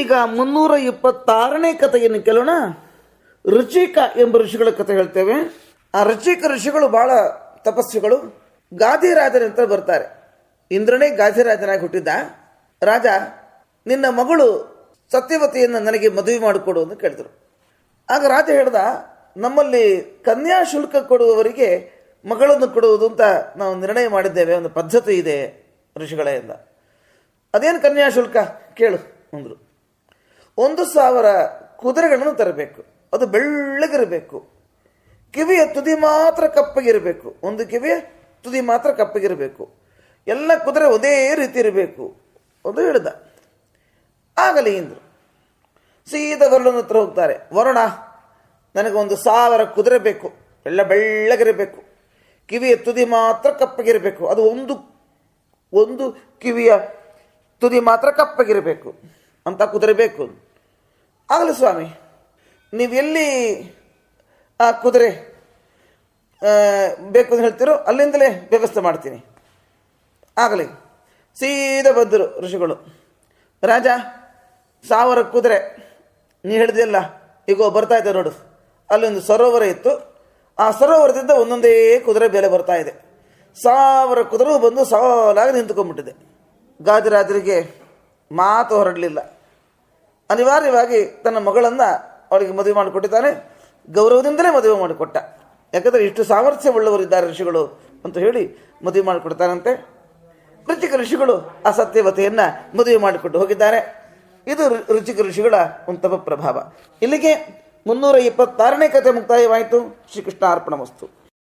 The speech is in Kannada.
ಈಗ ಮುನ್ನೂರ ಇಪ್ಪತ್ತಾರನೇ ಕಥೆಯನ್ನು ಕೇಳೋಣ. ರುಚಿಕ ಎಂಬ ಋಷಿಗಳ ಕಥೆ ಹೇಳ್ತೇವೆ. ಆ ರುಚಿಕ ಋಷಿಗಳು ಬಹಳ ತಪಸ್ವಿಗಳು ಅಂತ ಬರ್ತಾರೆ. ಇಂದ್ರನೇ ಗಾದಿರಾಜನಾಗಿ ಹುಟ್ಟಿದ್ದ. ರಾಜ, ನಿನ್ನ ಮಗಳು ಸತ್ಯವತಿಯನ್ನು ನನಗೆ ಮದುವೆ ಮಾಡಿಕೊಡು ಅಂತ ಕೇಳಿದರು ಆಗ ರಾಜ ಹೇಳ್ದ, ನಮ್ಮಲ್ಲಿ ಕನ್ಯಾ ಶುಲ್ಕ ಕೊಡುವವರಿಗೆ ಮಗಳನ್ನು ಕೊಡುವುದು ಅಂತ ನಾವು ನಿರ್ಣಯ ಮಾಡಿದ್ದೇವೆ. ಒಂದು ಪದ್ಧತಿ ಇದೆ ಋಷಿಗಳೇ ಎಂದ ಅದೇನು ಕನ್ಯಾ ಶುಲ್ಕ? ಕೇಳು, ಅಂದರು. ಒಂದು ಸಾವಿರ ಕುದುರೆಗಳನ್ನು ತರಬೇಕು. ಅದು ಬೆಳ್ಳಗಿರಬೇಕು. ಕಿವಿಯ ತುದಿ ಮಾತ್ರ ಕಪ್ಪಗಿರಬೇಕು. ಒಂದು ಕಿವಿಯ ತುದಿ ಮಾತ್ರ ಕಪ್ಪಗಿರಬೇಕು. ಎಲ್ಲ ಕುದುರೆ ಒಂದೇ ರೀತಿ ಇರಬೇಕು. ಅದು ಹೇಳಿದ. ಆಗಲಿ ಇಂದ್ರು. ಸೀದ ವರುಣನ ಹತ್ರ ಹೋಗ್ತಾರೆ. ವರುಣ ನನಗೊಂದು ಸಾವಿರ ಕುದುರೆ ಬೇಕು. ಎಲ್ಲ ಬೆಳ್ಳಗಿರಬೇಕು. ಕಿವಿಯ ತುದಿ ಮಾತ್ರ ಕಪ್ಪಗಿರಬೇಕು. ಅದು ಒಂದು ಒಂದು ಕಿವಿಯ ತುದಿ ಮಾತ್ರ ಕಪ್ಪಗಿರಬೇಕು. ಅಂತ ಕುದುರೆ ಬೇಕು. ಆಗಲಿ ಸ್ವಾಮಿ, ನೀವು ಎಲ್ಲಿ ಆ ಕುದುರೆ ಬೇಕು ಅಂತ ಹೇಳ್ತೀರೋ ಅಲ್ಲಿಂದಲೇ ವ್ಯವಸ್ಥೆ ಮಾಡ್ತೀನಿ. ಆಗಲಿ. ಸೀದಾ ಬಂದರು ಋಷಿಗಳು. ರಾಜ, ಸಾವಿರ ಕುದುರೆ, ನೀ ಹೇಳಿದೆಯಲ್ಲ ಈಗ ಬರ್ತಾ ಇದೆ ನೋಡು. ಅಲ್ಲೊಂದು ಸರೋವರ ಇತ್ತು. ಆ ಸರೋವರದಿಂದ ಒಂದೊಂದೇ ಕುದುರೆ ಬೆಲೆ ಬರ್ತಾ ಇದೆ. ಸಾವಿರ ಕುದುರೆ ಬಂದು ಸಾಲಾಗಿ ನಿಂತ್ಕೊಂಡ್ಬಿಟ್ಟಿದೆ. ಗಾದಿರಾದ್ರಿಗೆ ಮಾತು ಹೊರಡಲಿಲ್ಲ. ಅನಿವಾರ್ಯವಾಗಿ ತನ್ನ ಮಗಳನ್ನು ಅವಳಿಗೆ ಮದುವೆ ಮಾಡಿಕೊಟ್ಟಿದ್ದಾನೆ. ಗೌರವದಿಂದಲೇ ಮದುವೆ ಮಾಡಿಕೊಟ್ಟ. ಯಾಕಂದರೆ ಇಷ್ಟು ಸಾಮರ್ಥ್ಯವುಳ್ಳವರಿದ್ದಾರೆ ಋಷಿಗಳು ಅಂತ ಹೇಳಿ ಮದುವೆ ಮಾಡಿಕೊಡ್ತಾರಂತೆ. ರುಚಿಕ ಋಷಿಗಳು ಆ ಸತ್ಯವತೆಯನ್ನು ಮದುವೆ ಮಾಡಿಕೊಟ್ಟು ಹೋಗಿದ್ದಾರೆ. ಇದು ರುಚಿಕ ಋಷಿಗಳ ತಪ ಪ್ರಭಾವ ಇಲ್ಲಿಗೆ ಮುನ್ನೂರ ಇಪ್ಪತ್ತಾರನೇ ಕಥೆ ಮುಕ್ತಾಯವಾಯಿತು. ಶ್ರೀಕೃಷ್ಣ ಅರ್ಪಣ ವಸ್ತು.